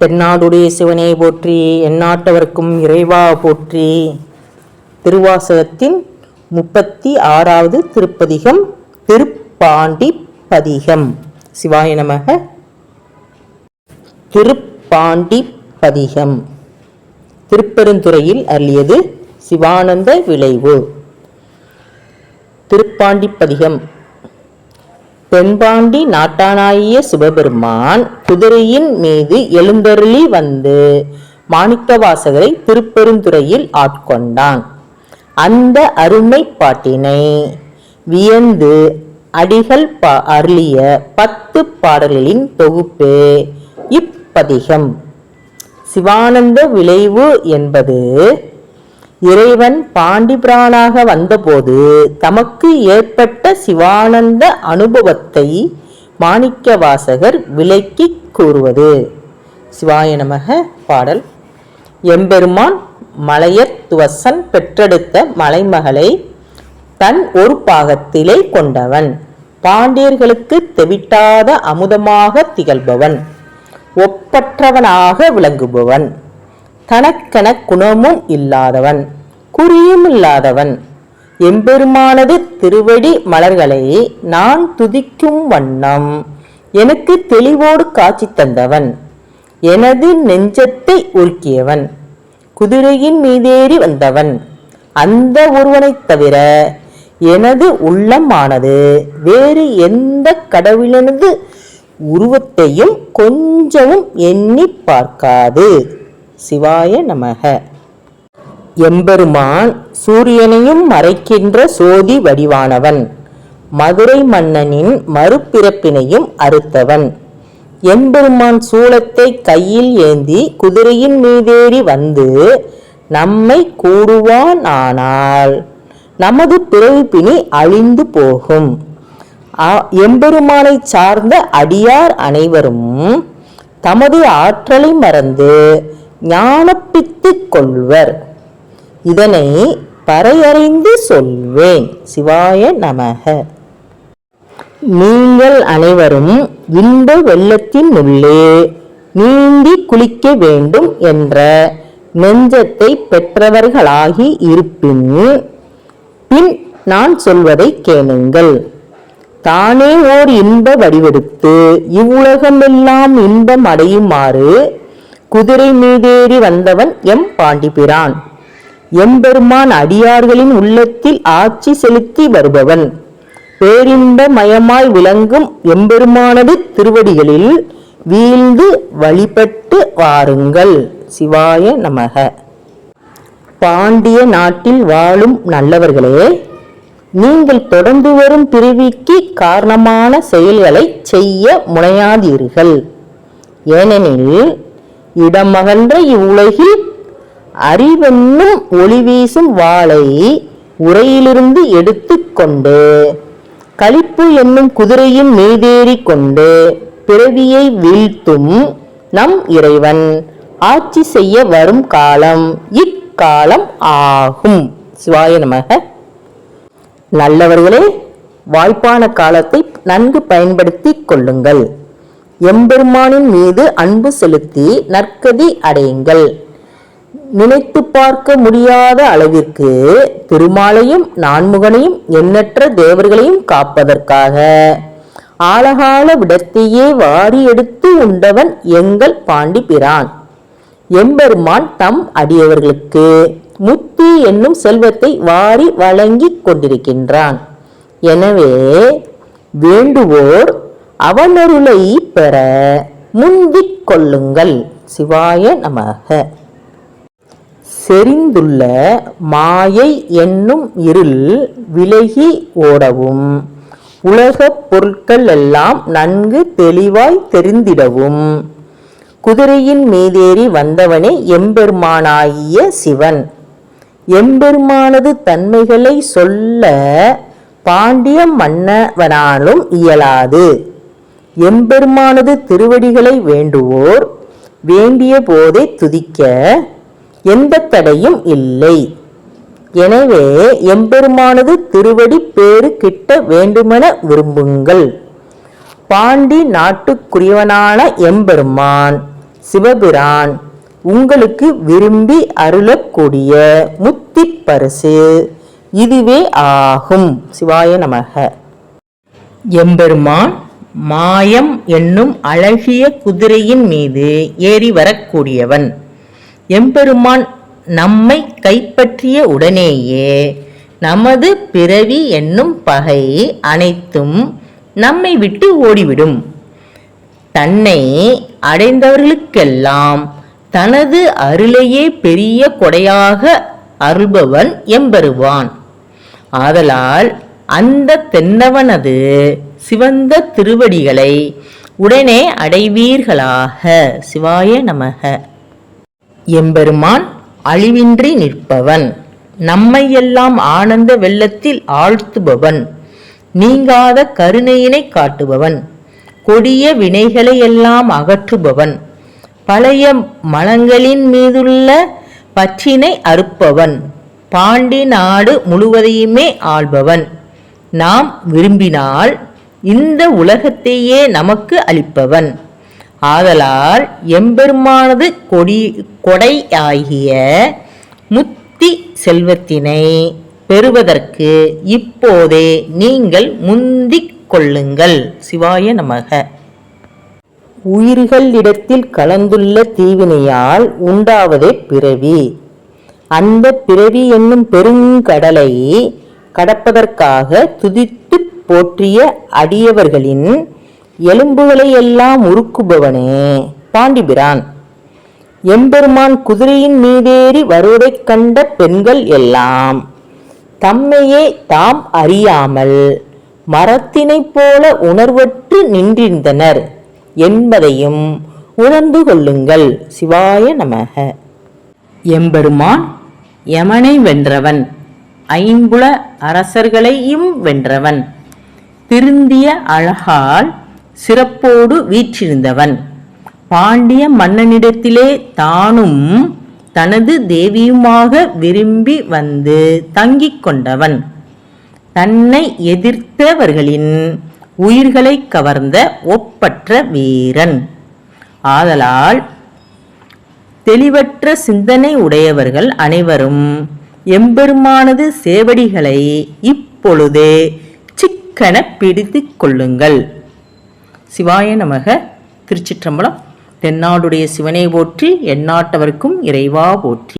தென்னாடுடைய சிவனை போற்றி எந்நாட்டவர்க்கும் இறைவா போற்றி. திருவாசகத்தின் முப்பத்தி ஆறாவது திருப்பதிகம் திருப்பாண்டி பதிகம். சிவாய நமக. திருப்பாண்டி பதிகம். திருப்பெருந்துறையில் அருளியது சிவானந்த விளைவு. திருப்பாண்டி பதிகம். தென்பாண்டி நாட்டானாகிய சிவபெருமான் குதிரையின் மீது எழுந்தருளி வந்து மாணிக்கவாசகரை திருப்பெருந்துறையில் ஆட்கொண்டான். அந்த அருமை பாட்டினை வியந்து அடிகள் பா அருளிய பத்து பாடல்களின் தொகுப்பே இப்பதிகம். சிவானந்த விளைவு என்பது இறைவன் பாண்டிபிரானாக வந்தபோது தமக்கு ஏற்பட்ட சிவானந்த அனுபவத்தை மாணிக்கவாசகர் விலக்கி கூறுவது. சிவாய நமக பாடல். எம்பெருமான் மலையர் துவசன் பெற்றெடுத்த மலைமகளை தன் ஒரு பாகத்திலே கொண்டவன். பாண்டியர்களுக்கு தெவிட்டாத அமுதமாக திகழ்பவன். ஒப்பற்றவனாக விளங்குபவன். தனக்கென குணமும் இல்லாதவன் குறியும் இல்லாதவன். எம்பெருமானது திருவடி மலர்களை நான் துதிக்கும் வண்ணம். எனக்கு தெளிவோடு காட்சி தந்தவன். எனது நெஞ்சத்தை உருக்கியவன். குதிரையின் மீதேறி வந்தவன். அந்த ஒருவனைத் தவிர எனது உள்ளமானது வேறு எந்த கடவுளனது உருவத்தையும் கொஞ்சமும் எண்ணி பார்க்காது. சிவாய நமக. எம்பெருமான் சூரியனையும் மறைக்கின்ற சோதி வடிவானவன். மதுரை மன்னனின் மறுபிறப்பினையும் அறுத்தவன். எம்பெருமான் சூலத்தை கையில் ஏந்தி குதிரையின் மீதேறி வந்து நம்மை கூடுவான் ஆனால் நமது பிறவிப்பினி அழிந்து போகும். எம்பெருமானை சார்ந்த அடியார் அனைவரும் தமது ஆற்றலை மறந்து ஞானப்பித்துக் கொள்வர். இதனை பறையறிந்து சொல்வேன். சிவாய நமக. நீங்கள் அனைவரும் இன்ப வெள்ளத்தின் உள்ளே நீந்தி குளிக்க வேண்டும் என்ற நெஞ்சத்தை பெற்றவர்களாகி இருப்பின் பின் நான் சொல்வதை கேளுங்கள். தானே ஓர் இன்ப வடிவெடுத்து இவ்வுலகமெல்லாம் இன்பம் அடையுமாறு குதிரை மீதேறி வந்தவன் எம் பாண்டிபிரான். எம்பெருமான் அடியார்களின் உள்ளத்தில் ஆட்சி செலுத்தி வருபவன். பேரின்ப மயமாய் விளங்கும் எம்பெருமானது திருவடிகளில் வீழ்ந்து வழிபட்டு வாருங்கள். சிவாய நமக. பாண்டிய நாட்டில் வாழும் நல்லவர்களே நீங்கள் தொடர்ந்து வரும் பிரிவிக்கு காரணமான செயல்களை செய்ய முனையாதீர்கள். ஏனெனில் இடமகன்ற இவ்வுலகில் அறிவென்னும் ஒளி வீசும் வாளை உரையிலிருந்து எடுத்துக்கொண்டு களிப்பு என்னும் குதிரையின் மீதேறி கொண்டு பிறவியை வீழ்த்தும் நம் இறைவன். ஆட்சி செய்ய வரும் காலம் இக்காலம் ஆகும். சிவாய நமக. நல்லவர்களே வாய்ப்பான காலத்தை நன்கு பயன்படுத்திக் கொள்ளுங்கள். எம்பெருமானின் மீது அன்பு செலுத்தி நற்கதி அடையுங்கள். நினைத்து பார்க்க முடியாத அளவிற்கு திருமாலையும் நான்முகனையும் எண்ணற்ற தேவர்களையும் காப்பதற்காக. ஆழகால விடத்தையே வாரி எடுத்து உண்டவன் எங்கள் பாண்டிபிரான் எம்பெருமான் தம் அடியவர்களுக்கு முத்தி என்னும் செல்வத்தை வாரி வழங்கிக் கொண்டிருக்கின்றான். எனவே வேண்டுவோர் அவனருளை பெற முந்திக் கொள்ளுங்கள். சிவாய நமக. செறிந்துள்ள மாயை என்னும் இருள் விலகி ஓடவும். உலகப் பொருட்கள் எல்லாம் நன்கு தெளிவாய் தெரிந்திடவும். குதிரையின் மீதேறி வந்தவனே எம்பெருமானாகிய சிவன். எம்பெருமானது தன்மைகளை சொல்ல பாண்டிய மன்னவனாலும் இயலாது. எம்பெருமானது திருவடிகளை வேண்டுவோர் வேண்டிய போதே துதிக்க எந்த தடையும் இல்லை. எனவே எம்பெருமானது திருவடி பேறு கிட்ட வேண்டுமென விரும்புங்கள். பாண்டி நாட்டுக்குரியவனான எம்பெருமான் சிவபிரான் உங்களுக்கு விரும்பி அருளக்கூடிய முத்தி பரிசு இதுவே ஆகும். சிவாய நமக. எம்பெருமான் மாயம் என்னும் அழகிய குதிரையின் மீது ஏறி வரக்கூடியவன். எம்பெருமான் நம்மை கைப்பற்றிய உடனேயே நமது பிறவி என்னும் பகை அனைத்தும் நம்மை விட்டு ஓடிவிடும். தன்னை அடைந்தவர்களுக்கெல்லாம் தனது அருளையே பெரிய கொடையாக அருள்பவன் எம்பெருவான். ஆதலால் அந்த தென்னவனது சிவந்த திருவடிகளை உடனே அடைவீர்களாக. சிவாய நமக. எம்பெருமான் அழிவின்றி நிற்பவன். நம்மையெல்லாம் ஆனந்த வெள்ளத்தில் ஆழ்த்துபவன். நீங்காத கருணையினை காட்டுபவன். கொடிய வினைகளை எல்லாம் அகற்றுபவன். பழைய மலங்களின் மீதுள்ள பற்றினை அறுப்பவன். பாண்டி நாடு முழுவதையுமே ஆள்பவன். நாம் விரும்பினால் இந்த உலகத்தையே நமக்கு அளிப்பவன். ஆதலால் எம்பெருமானது கொடி கொடை ஆகிய முத்தி செல்வத்தினை பெறுவதற்கு இப்போதே நீங்கள் முந்திக் கொள்ளுங்கள். சிவாய நமக. உயிர்களிடத்தில் கலந்துள்ள தீவினையால் உண்டாவதே பிறவி. அந்த பிறவி என்னும் பெருங்கடலை கடப்பதற்காக துதித்து போற்றிய அடியவர்களின் எலும்புகளை எல்லாம் உருக்குபவனே பாண்டிபிரான். எம்பெருமான் குதிரையின் மீதேறி வருவதைக் கண்ட பெண்கள் எல்லாம் தம்மையே தாம் அறியாமல் மரத்தினைப் போல உணர்வற்று நின்றிருந்தனர் என்பதையும் உணர்ந்து கொள்ளுங்கள் சிவாய நமக. எம்பெருமான் யமனை வென்றவன் ஐம்புல அரசர்களையும் வென்றவன். திருந்திய அழகால் சிறப்போடு வீற்றிருந்தவன். பாண்டிய மன்னனிடத்திலே தானும் தனது தேவியுமாக விரும்பி வந்து தங்கிக் கொண்டவன். தன்னை எதிர்த்தவர்களின் உயிர்களை கவர்ந்த ஒப்பற்ற வீரன். ஆதலால் தெளிவற்ற சிந்தனை உடையவர்கள் அனைவரும் எம்பெருமானது சேவடிகளை இப்பொழுதே சிக்கன பிடித்து கொள்ளுங்கள் சிவாய நமக திருச்சிற்றம்பலம் தென்னாடுடைய சிவனை போற்றி எந்நாட்டவர்க்கும் இறைவா போற்றி.